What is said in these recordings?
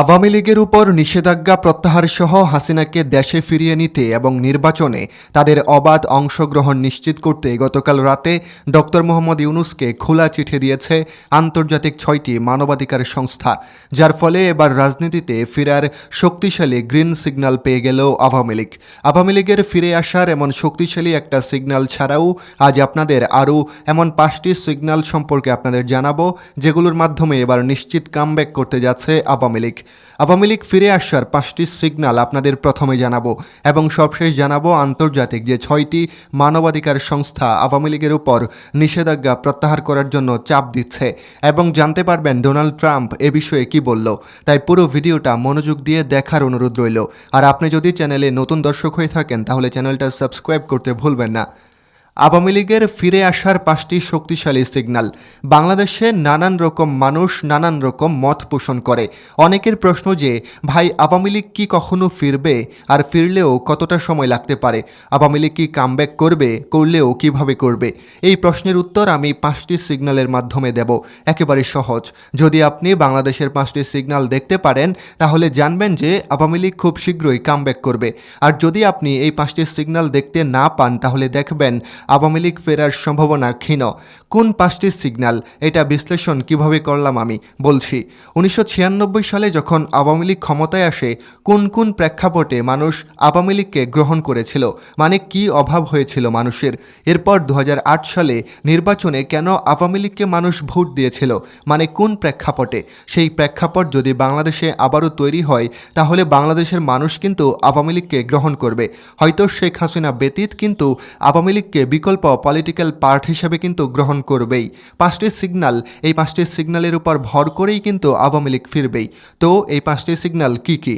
আওয়ামী লীগের উপর নিষেধাজ্ঞা প্রত্যাহার সহ হাসিনাকে দেশে ফিরিয়ে নিতে এবং নির্বাচনে তাদের অবাধ অংশগ্রহণ নিশ্চিত করতে গতকাল রাতে ডক্টর মোহাম্মদ ইউনুসকে খোলা চিঠি দিয়েছে আন্তর্জাতিক ছয়টি মানবাধিকার সংস্থা, যার ফলে এবার রাজনীতিতে ফেরার শক্তিশালী গ্রিন সিগন্যাল পেয়ে গেল আওয়ামী লীগ। আওয়ামী লীগের ফিরে আসার এমন শক্তিশালী একটা সিগন্যাল ছাড়াও আজ আপনাদের আরও এমন পাঁচটি সিগন্যাল সম্পর্কে আপনাদের জানাব, যেগুলোর মাধ্যমে এবার নিশ্চিত কামব্যাক করতে যাচ্ছে আওয়ামী লীগ। আওয়ামী লীগ ফিরে আসার পাঁচটি সিগন্যাল আপনাদের প্রথমে জানাব এবং সবশেষ জানাব আন্তর্জাতিক যে ছয়টি মানবাধিকার সংস্থা আওয়ামী লীগের উপর নিষেধাজ্ঞা প্রত্যাহার করার জন্য চাপ দিচ্ছে। এবং জানতে পারবেন ডোনাল্ড ট্রাম্প এ বিষয়ে কি বলল। তাই পুরো ভিডিওটা মনোযোগ দিয়ে দেখার অনুরোধ রইল। আর আপনি যদি চ্যানেলে নতুন দর্শক হয়ে থাকেন, তাহলে চ্যানেলটা সাবস্ক্রাইব করতে ভুলবেন না। আওয়ামী লীগের ফিরে আসার পাঁচটি শক্তিশালী সিগন্যাল। বাংলাদেশে নানান রকম মানুষ নানান রকম মত পোষণ করে। অনেকের প্রশ্ন যে, ভাই, আওয়ামী লীগ কি কখনো ফিরবে? আর ফিরলেও কতটা সময় লাগতে পারে? আওয়ামী লীগ কি কামব্যাক করবে? করলেও কীভাবে করবে? এই প্রশ্নের উত্তর আমি পাঁচটি সিগন্যালের মাধ্যমে দেব। একেবারে সহজ। যদি আপনি বাংলাদেশের পাঁচটি সিগন্যাল দেখতে পারেন, তাহলে জানবেন যে, আওয়ামী লীগ খুব শীঘ্রই কামব্যাক করবে। আর যদি আপনি এই পাঁচটি সিগন্যাল দেখতে না পান, তাহলে দেখবেন আওয়ামী লীগ ফেরার সম্ভাবনা ক্ষীণ। কোন পাঁচটি সিগন্যাল? এটা বিশ্লেষণ কীভাবে করলাম আমি? বলছি, উনিশশো ছিয়ানব্বই সালে যখন আওয়ামী লীগ ক্ষমতায় আসে, কোন কোন প্রেক্ষাপটে মানুষ আওয়ামী লীগকে গ্রহণ করেছিল? মানে কি অভাব হয়েছিল মানুষের? এরপর দু হাজার আট সালে নির্বাচনে কেন আওয়ামী লীগকে মানুষ ভোট দিয়েছিল? মানে কোন প্রেক্ষাপটে? সেই প্রেক্ষাপট যদি বাংলাদেশে আবারও তৈরি হয়, তাহলে বাংলাদেশের মানুষ কিন্তু আওয়ামী লীগকে গ্রহণ করবে। হয়তো শেখ হাসিনা ব্যতীত কিন্তু আওয়ামী লীগকে বিকল্প পলিটিক্যাল পার্ট হিসেবে কিন্তু গ্রহণ করবেই। পাঁচটি সিগনাল এই পাঁচটি সিগনালের উপর ভর করেই কিন্তু আওয়ামী লীগ ফিরবেই। তো, এই পাঁচটি সিগনাল কি কি?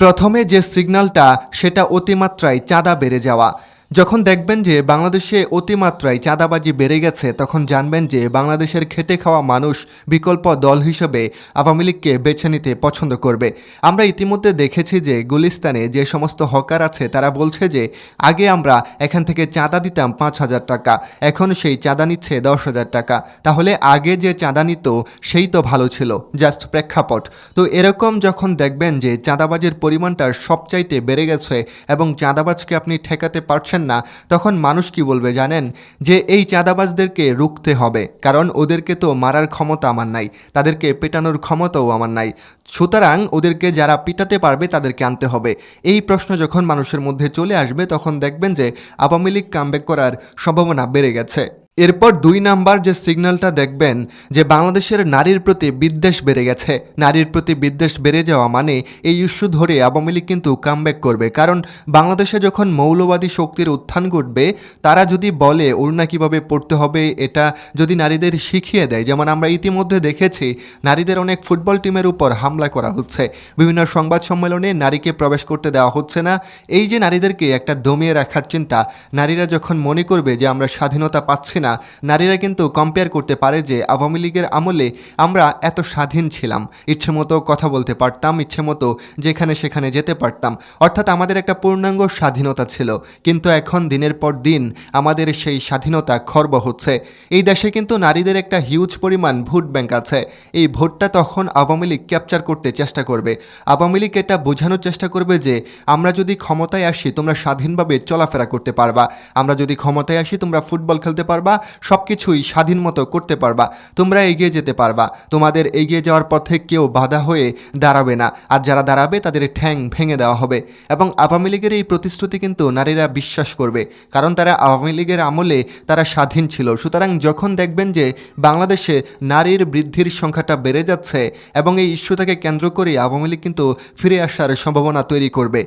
প্রথমে যে সিগনালটা সেটা অতিমাত্রায় চাঁদা বেড়ে যাওয়া। যখন দেখবেন যে বাংলাদেশে অতিমাত্রায় চাঁদাবাজি বেড়ে গেছে, তখন জানবেন যে বাংলাদেশের খেটে খাওয়া মানুষ বিকল্প দল হিসেবে আওয়ামী লীগকে বেছে নিতে পছন্দ করবে। আমরা ইতিমধ্যে দেখেছি যে গুলিস্তানে যে সমস্ত হকার আছে, তারা বলছে যে আগে আমরা এখান থেকে চাঁদা দিতাম পাঁচ হাজার টাকা, এখন সেই চাঁদা নিচ্ছে দশ হাজার টাকা। তাহলে আগে যে চাঁদা নিত, সেই তো ভালো ছিল। জাস্ট প্রেক্ষাপট। তো এরকম যখন দেখবেন যে চাঁদাবাজির পরিমাণটা সবচাইতে বেড়ে গেছে এবং চাঁদাবাজকে আপনি ঠেকাতে পারছেন না, তখন মানুষ কি বলবে জানেন? যে এই চাঁদাবাজদেরকে রুখতে হবে, কারণ ওদেরকে তো মারার ক্ষমতা আমার নাই, তাদেরকে পেটানোর ক্ষমতাও আমার নাই। সুতরাং ওদেরকে যারা পিটাতে পারবে তাদেরকে আনতে হবে। এই প্রশ্ন যখন মানুষের মধ্যে চলে আসবে, তখন দেখবেন যে আওয়ামী লীগ কামব্যাক করার সম্ভাবনা বেড়ে গেছে। এরপর দুই নাম্বার যে সিগন্যালটা দেখবেন, যে বাংলাদেশের নারীর প্রতি বিদ্বেষ বেড়ে গেছে। নারীর প্রতি বিদ্বেষ বেড়ে যাওয়া মানে এই ইস্যু ধরে আওয়ামী লীগ কিন্তু কামব্যাক করবে। কারণ বাংলাদেশে যখন মৌলবাদী শক্তির উত্থান ঘটবে, তারা যদি বলে ওড়না কীভাবে পড়তে হবে, এটা যদি নারীদের শিখিয়ে দেয়, যেমন আমরা ইতিমধ্যে দেখেছি, নারীদের অনেক ফুটবল টিমের উপর হামলা করা হচ্ছে। বিভিন্ন সংবাদ সম্মেলনে নারীকে প্রবেশ করতে দেওয়া হচ্ছে না। এই যে নারীদেরকে একটা দমিয়ে রাখার চিন্তা, নারীরা যখন মনে করবে যে আমরা স্বাধীনতা পাচ্ছি না নারীরা কিন্তু কম্পেয়ার করতে পারে যে আওয়ামী লীগের আমলে আমরা এত স্বাধীন ছিলাম। ইচ্ছে মতো কথা বলতে পারতাম, ইচ্ছে মতো যেখানে সেখানে যেতে পারতাম। অর্থাৎ আমাদের একটা পূর্ণাঙ্গ স্বাধীনতা ছিল। কিন্তু এখন দিনের পর দিন আমাদের সেই স্বাধীনতা খর্ব হচ্ছে। এই দেশে কিন্তু নারীদের একটা হিউজ পরিমাণ ভোট ব্যাংক আছে। এই ভোটটা তখন আওয়ামী লীগ ক্যাপচার করতে চেষ্টা করবে। আওয়ামী লীগ এটা বোঝানোর চেষ্টা করবে যে, আমরা যদি ক্ষমতায় আসি, তোমরা স্বাধীনভাবে চলাফেরা করতে পারবা। আমরা যদি ক্ষমতায় আসি, তোমরা ফুটবল খেলতে পারবা। সব কিছুই স্বাধীন মতো করতে পারবা, তোমরা এগিয়ে যেতে পারবা। তোমাদের এগিয়ে যাওয়ার পথে কেউ বাধা হয়ে দাঁড়াবে না, আর যারা দাঁড়াবে তাদের ঠ্যাং ভেঙে দেওয়া হবে। এবং আওয়ামী লীগের এই প্রতিশ্রুতি কিন্তু নারীরা বিশ্বাস করবে, কারণ তারা আওয়ামী লীগের আমলে তারা স্বাধীন ছিল। সুতরাং যখন দেখবেন যে বাংলাদেশে নারীর বৃদ্ধির সংখ্যাটা বেড়ে যাচ্ছে এবং এই ইস্যুটাকে কেন্দ্র করে আওয়ামী লীগ কিন্তু ফিরে আসার সম্ভাবনা তৈরি করবে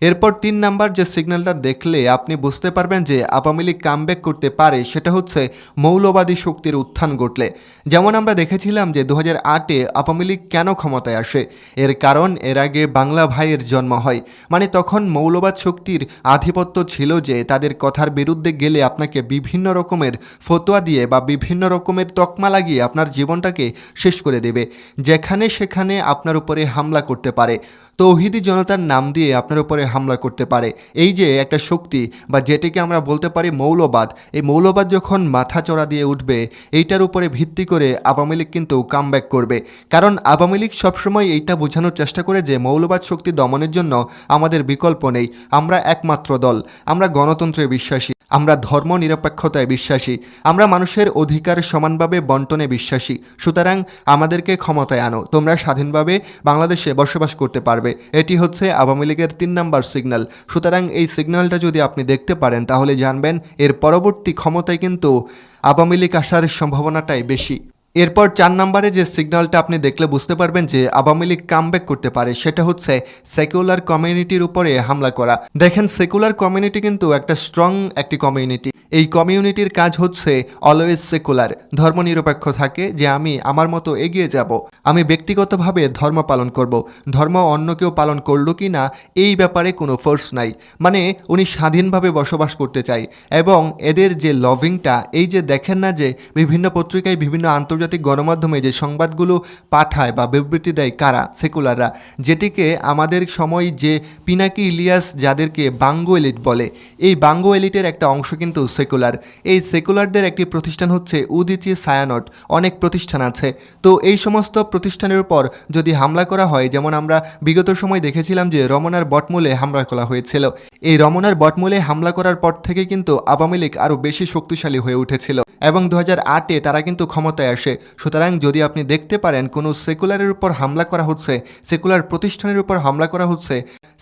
এরপর তিন নাম্বার যে সিগন্যালটা দেখলে আপনি বুঝতে পারবেন যে আওয়ামী লীগ কামব্যাক করতে পারে, সেটা হচ্ছে মৌলবাদী শক্তির উত্থান ঘটলে। যেমন আমরা দেখেছিলাম যে দু হাজার আটে আওয়ামী লীগ কেন ক্ষমতায় আসে? এর কারণ এর আগে বাংলা ভাইয়ের জন্ম হয়। মানে তখন মৌলবাদ শক্তির আধিপত্য ছিল যে তাদের কথার বিরুদ্ধে গেলে আপনাকে বিভিন্ন রকমের ফতোয়া দিয়ে বা বিভিন্ন রকমের তকমা লাগিয়ে আপনার জীবনটাকে শেষ করে দেবে। যেখানে সেখানে আপনার উপরে হামলা করতে পারে। তৌহিদি জনতার নাম দিয়ে আপনার উপরে হামলা করতে পারে। এই যে একটা শক্তি বা যেটিকে আমরা বলতে পারি মৌলবাদ, এই মৌলবাদ যখন মাথা চড়া দিয়ে উঠবে, এইটার উপরে ভিত্তি করে আওয়ামী লীগ কিন্তু কামব্যাক করবে। কারণ আওয়ামী লীগ সবসময় এইটা বোঝানোর চেষ্টা করে যে মৌলবাদ শক্তি দমনের জন্য আমাদের বিকল্প নেই। আমরা একমাত্র দল। আমরা গণতন্ত্রে বিশ্বাসী। আমরা ধর্ম নিরপেক্ষতায় বিশ্বাসী। আমরা মানুষের অধিকার সমানভাবে বন্টনে বিশ্বাসী। সুতরাং আমাদেরকে ক্ষমতায় আনো। তোমরা স্বাধীনভাবে বাংলাদেশে বসবাস করতে পারবে। এটি হচ্ছে আওয়ামী লীগের তিন নম্বর সিগন্যাল। সুতরাং এই সিগন্যালটা যদি আপনি দেখতে পারেন, তাহলে জানবেন এর পরবর্তী ক্ষমতায় কিন্তু আওয়ামী লীগ আসার সম্ভাবনাটাই বেশি। এরপর চার নম্বরে যে সিগন্যালটা আপনি দেখলে বুঝতে পারবেন যে আওয়ামী লীগ কামব্যাক করতে পারে, সেটা হচ্ছে সেকুলার কমিউনিটির উপরে হামলা করা। দেখেন, সেকুলার কমিউনিটি কিন্তু একটা স্ট্রং একটি কমিউনিটি। এই কমিউনিটির কাজ হচ্ছে অলওয়েজ সেকুলার ধর্মনিরপেক্ষ থাকে যে আমি আমার মতো এগিয়ে যাব। আমি ব্যক্তিগতভাবে ধর্ম পালন করব। ধর্ম অন্য কেউ পালন করল কি না, এই ব্যাপারে কোনো ফোর্স নাই। মানে উনি স্বাধীনভাবে বসবাস করতে চাই এবং এদের যে লভিংটা এই যে দেখেন না যে বিভিন্ন পত্রিকায় বিভিন্ন আন্তর্জাতিক গণমাধ্যমে যে সংবাদগুলো পাঠায় বা বিবৃতি দেয় কারা? সেকুলাররা যেটিকে আমাদের সময় যে পিনাকি ইলিয়াস যাদেরকে বাঙ্গো এলিট বলে, এই বাঙ্গো এলিটের একটা অংশ কিন্তু সেকুলার। এই সেকুলারদের একটি প্রতিষ্ঠান হচ্ছে উদিচি সায়ানট। অনেক প্রতিষ্ঠান আছে। তো এই সমস্ত প্রতিষ্ঠানের উপর যদি হামলা করা হয়, যেমন আমরা বিগত সময় দেখেছিলাম যে রমনার বটমূলে হামলা করা হয়েছিল। এই রমনার বটমূলে হামলা করার পর থেকে কিন্তু আওয়ামী লীগ আরও বেশি শক্তিশালী হয়ে উঠেছিল এবং দু হাজার আটে তারা কিন্তু ক্ষমতায় আসে। সুতরাং যদি আপনি দেখতে পারেন কোনো সেকুলারের উপর হামলা করা হচ্ছে, সেকুলার প্রতিষ্ঠানের উপর হামলা করা হচ্ছে,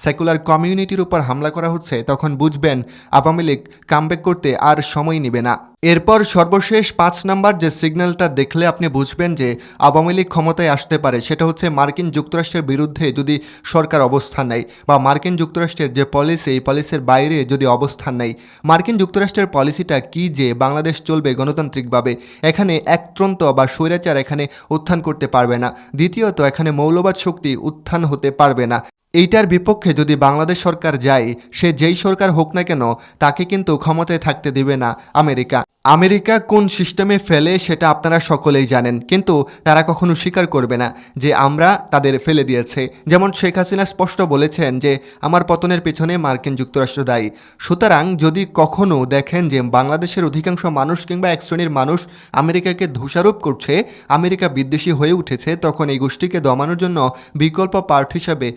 সেকুলার কমিউনিটির উপর হামলা করা হচ্ছে, তখন বুঝবেন আওয়ামী লীগ কামব্যাক করতে আর সময় নেবে না। এরপর সর্বশেষ পাঁচ নাম্বার যে সিগন্যালটা দেখলে আপনি বুঝবেন যে আওয়ামী লীগ ক্ষমতায় আসতে পারে, সেটা হচ্ছে মার্কিন যুক্তরাষ্ট্রের বিরুদ্ধে যদি সরকার অবস্থান নেয় বা মার্কিন যুক্তরাষ্ট্রের যে পলিসি, এই পলিসির বাইরে যদি অবস্থান নেয়। মার্কিন যুক্তরাষ্ট্রের পলিসিটা কি যে বাংলাদেশ চলবে গণতান্ত্রিকভাবে? এখানে একত্রন্ত বা স্বৈরাচার এখানে উত্থান করতে পারবে না। দ্বিতীয়ত, এখানে মৌলবাদ শক্তি উত্থান হতে পারবে না। এইটার বিপক্ষে যদি বাংলাদেশ সরকার যায়, সে যেই সরকার হোক না কেন, তাকে কিন্তু ক্ষমতায় থাকতে দেবে না আমেরিকা। আমেরিকা কোন সিস্টেমে ফেলে সেটা আপনারা সকলেই জানেন, কিন্তু তারা কখনো স্বীকার করবে না যে আমরা তাদের ফেলে দিয়েছে। যেমন শেখ হাসিনা স্পষ্ট বলেছেন যে, আমার পতনের পেছনে মার্কিন যুক্তরাষ্ট্র দায়ী। সুতরাং যদি কখনো দেখেন যে বাংলাদেশের অধিকাংশ মানুষ কিংবা এক শ্রেণির মানুষ আমেরিকাকে দোষারোপ করছে, আমেরিকা বিদ্বেষী হয়ে উঠেছে, তখন এই গোষ্ঠীকে দমানোর জন্য বিকল্প পার্ট হিসাবে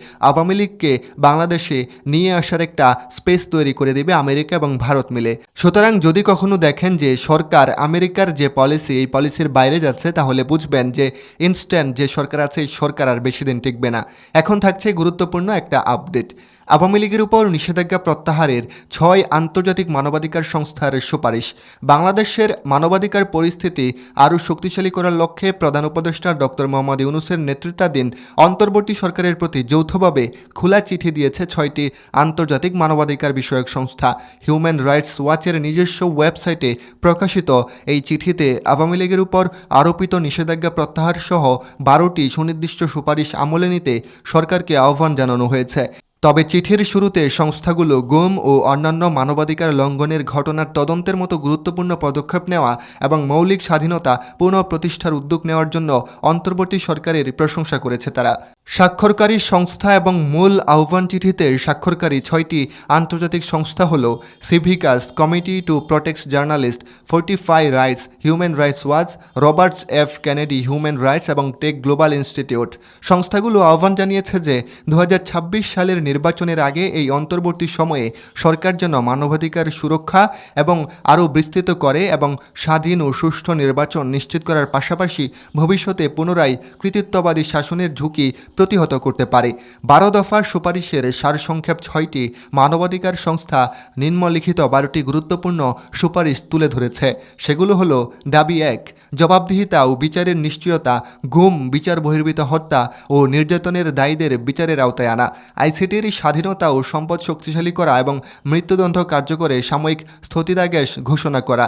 আওয়ামী লীগকে বাংলাদেশে নিয়ে আসার একটা স্পেস তৈরি করে দেবে আমেরিকা এবং ভারত মিলে। সুতরাং যদি কখনো দেখেন যে সরকার আমেরিকার যে পলিসি, এই পলিসির বাইরে যাচ্ছে, তাহলে বুঝবেন যে ইনস্ট্যান্ট যে সরকার আছে, এই সরকার আর বেশি দিন টিকবে না। এখন থাকছে গুরুত্বপূর্ণ একটা আপডেট আওয়ামী লীগের উপর নিষেধাজ্ঞা প্রত্যাহারের ছয় আন্তর্জাতিক মানবাধিকার সংস্থার সুপারিশ। বাংলাদেশের মানবাধিকার পরিস্থিতি আরও শক্তিশালী করার লক্ষ্যে প্রধান উপদেষ্টা ডক্টর মোহাম্মদ ইউনুসের নেতৃত্বাধীন অন্তর্বর্তী সরকারের প্রতি যৌথভাবে খোলা চিঠি দিয়েছে ছয়টি আন্তর্জাতিক মানবাধিকার বিষয়ক সংস্থা। হিউম্যান রাইটস ওয়াচের নিজস্ব ওয়েবসাইটে প্রকাশিত এই চিঠিতে আওয়ামী লীগের উপর আরোপিত নিষেধাজ্ঞা প্রত্যাহার সহ বারোটি সুনির্দিষ্ট সুপারিশ আমলে নিতে সরকারকে আহ্বান জানানো হয়েছে। তবে চিঠির শুরুতে সংস্থাগুলো গুম ও অন্যান্য মানবাধিকার লঙ্ঘনের ঘটনার তদন্তের মতো গুরুত্বপূর্ণ পদক্ষেপ নেওয়া এবং মৌলিক স্বাধীনতা পুনঃপ্রতিষ্ঠার উদ্যোগ নেওয়ার জন্য অন্তর্বর্তী সরকারের প্রশংসা করেছে তারা। স্বাক্ষরকারী সংস্থা এবং মূল আহ্বান চিঠিতে স্বাক্ষরকারী ছয়টি আন্তর্জাতিক সংস্থা হল সিভিকাস committee to protect journalist Fortify Rights Human Rights Watch Roberts F Kennedy Human Rights এবং টেক গ্লোবাল ইনস্টিটিউট সংস্থাগুলো আহ্বান জানিয়েছে যে দু হাজার ছাব্বিশ সালের নির্বাচনের আগে এই অন্তর্বর্তী সময়ে সরকার যেন মানবাধিকার সুরক্ষা এবং আরও বিস্তৃত করে এবং স্বাধীন ও সুষ্ঠু নির্বাচন নিশ্চিত করার পাশাপাশি ভবিষ্যতে পুনরায় কৃতিত্ববাদী শাসনের ঝুঁকি প্রতিহত করতে পারে। বারো দফার সুপারিশের সারসংক্ষেপ ছয়টি মানবাধিকার সংস্থা নিম্নলিখিত বারোটি গুরুত্বপূর্ণ সুপারিশ তুলে ধরেছে। সেগুলো হলো দাবি এক, জবাবদিহিতা ও বিচারের নিশ্চয়তা, গুম, বিচার বহির্ভূত হত্যা ও নির্যাতনের দায়ীদের বিচারের আওতায় আনা। আইসিটির স্বাধীনতা ও সম্পদ শক্তিশালী করা এবং মৃত্যুদণ্ড কার্যকরে সাময়িক স্থগিতাদেশ ঘোষণা করা।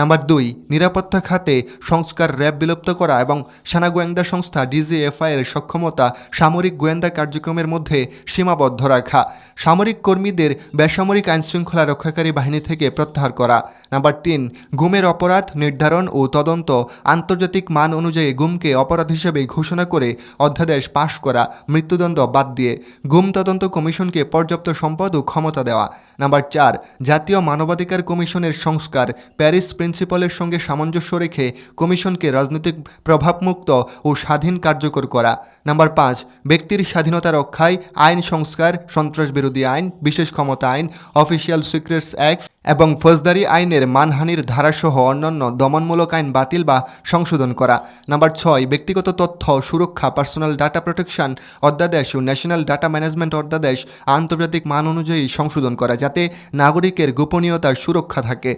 নাম্বার দুই, নিরাপত্তা খাতে সংস্কার র্যাব বিলুপ্ত করা এবং সেনা গোয়েন্দা সংস্থা ডিজিএফআই এর সক্ষমতা সামরিক গোয়েন্দা কার্যক্রমের মধ্যে সীমাবদ্ধ রাখা। সামরিক কর্মীদের বেসামরিক আইনশৃঙ্খলা রক্ষাকারী বাহিনী থেকে প্রত্যাহার করা। নাম্বার তিন, গুমের অপরাধ নির্ধারণ ও তদন্ত আন্তর্জাতিক মান অনুযায়ী গুমকে অপরাধ হিসেবে ঘোষণা করে অধ্যাদেশ পাশ করা, মৃত্যুদণ্ড বাদ দিয়ে গুম তদন্ত কমিশনকে পর্যাপ্ত সম্পদ ও ক্ষমতা দেওয়া। নাম্বার চার, জাতীয় মানবাধিকার কমিশনের সংস্কার, প্যারিস প্রিন্সিপালের সঙ্গে সামঞ্জস্য রেখে কমিশনকে রাজনৈতিক প্রভাবমুক্ত ও স্বাধীন কার্যকর করা। নাম্বার পাঁচ, ব্যক্তির স্বাধীনতা রক্ষায় আইন সংস্কার সন্ত্রাস বিরোধী আইন, বিশেষ ক্ষমতা আইন অফিসিয়াল সিক্রেটস অ্যাক্ট এবং ফৌজদারি আইনের মানহানির ধারাসহ অন্যান্য দমনমূলক আইন বাতিল বা সংশোধন করা। নাম্বার ছয়, ব্যক্তিগত তথ্য সুরক্ষা, পার্সোনাল ডাটা প্রোটেকশন অধ্যাদেশ ও ন্যাশনাল ডাটা ম্যানেজমেন্ট অধ্যাদেশ আন্তর্জাতিক মান অনুযায়ী সংশোধন করা যাতে নাগরিকের গোপনীয়তার সুরক্ষা থাকে।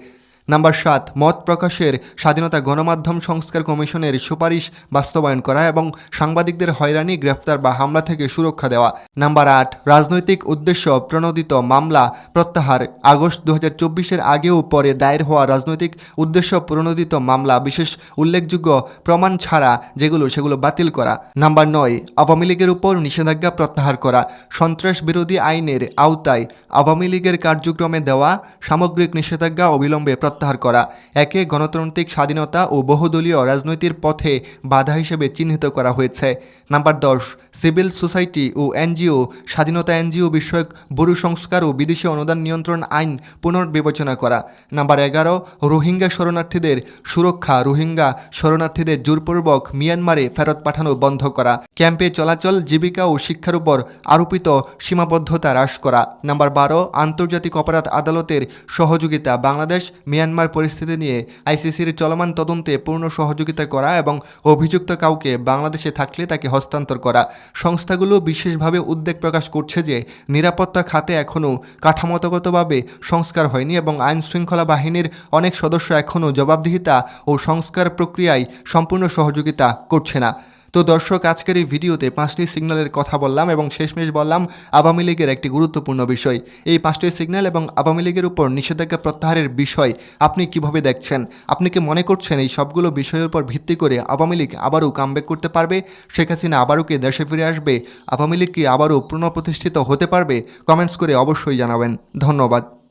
নাম্বার সাত, মত প্রকাশের স্বাধীনতা গণমাধ্যম সংস্কার কমিশনের সুপারিশ বাস্তবায়ন করা এবং সাংবাদিকদের হয়রানি, গ্রেফতার বা হামলা থেকে সুরক্ষা দেওয়া। নাম্বার আট, রাজনৈতিক উদ্দেশ্য প্রণোদিত মামলা প্রত্যাহার। আগস্ট দু হাজার আগেও পরে দায়ের হওয়া রাজনৈতিক উদ্দেশ্য প্রণোদিত মামলা বিশেষ উল্লেখযোগ্য প্রমাণ ছাড়া যেগুলো, সেগুলো বাতিল করা। নাম্বার নয়, আওয়ামী লীগের উপর নিষেধাজ্ঞা প্রত্যাহার করা। সন্ত্রাস বিরোধী আইনের আওতায় আওয়ামী লীগের কার্যক্রমে দেওয়া সামগ্রিক নিষেধাজ্ঞা অবিলম্বে প্রত্যাহার করা। একে গণতান্ত্রিক স্বাধীনতা ও বহুদলীয় রাজনৈতিক পথে বাধা হিসেবে চিহ্নিত করা হয়েছে। নাম্বার দশ, সিভিল সোসাইটি ও এনজিও, স্বাধীনতা এনজিও বিষয়ক বড়ু সংস্কার ও বিদেশি অনুদান নিয়ন্ত্রণ আইন পুনর্বিবেচনা করা। নাম্বার এগারো, রোহিঙ্গা শরণার্থীদের সুরক্ষা, রোহিঙ্গা শরণার্থীদের জোরপূর্বক মিয়ানমারে ফেরত পাঠানো বন্ধ করা। ক্যাম্পে চলাচল, জীবিকা ও শিক্ষার উপর আরোপিত সীমাবদ্ধতা হ্রাস করা। নাম্বার বারো, আন্তর্জাতিক অপরাধ আদালতের সহযোগিতা, বাংলাদেশ মিয়ানমার পরিস্থিতি নিয়ে আইসিসির চলমান তদন্তে পূর্ণ সহযোগিতা করা এবং অভিযুক্ত কাউকে বাংলাদেশে থাকলে তাকে হস্তান্তর করা। সংস্থাগুলো বিশেষভাবে উদ্বেগ প্রকাশ করছে যে নিরাপত্তা খাতে এখনও কাঠামোগতভাবে সংস্কার হয়নি এবং আইন শৃঙ্খলা বাহিনীর অনেক সদস্য এখনও জবাবদিহিতা ও সংস্কার প্রক্রিয়ায় সম্পূর্ণ সহযোগিতা করছে না। তো দর্শক, আজকের এই ভিডিওতে পাঁচটি সিগন্যালের কথা বললাম এবং শেষমেশ বললাম আওয়ামী লীগের একটি গুরুত্বপূর্ণ বিষয়। এই পাঁচটি সিগন্যাল এবং আওয়ামী লীগের উপর নিষেধাজ্ঞা প্রত্যাহারের বিষয় আপনি কীভাবে দেখছেন? আপনি কি মনে করছেন এই সবগুলো বিষয়ের উপর ভিত্তি করে আওয়ামী লীগ আবারও কামব্যাক করতে পারবে? শেখ হাসিনা আবারও কি দেশে ফিরে আসবে? আওয়ামী লীগ কি আবারও পুনঃপ্রতিষ্ঠিত হতে পারবে? কমেন্টস করে অবশ্যই জানাবেন। ধন্যবাদ।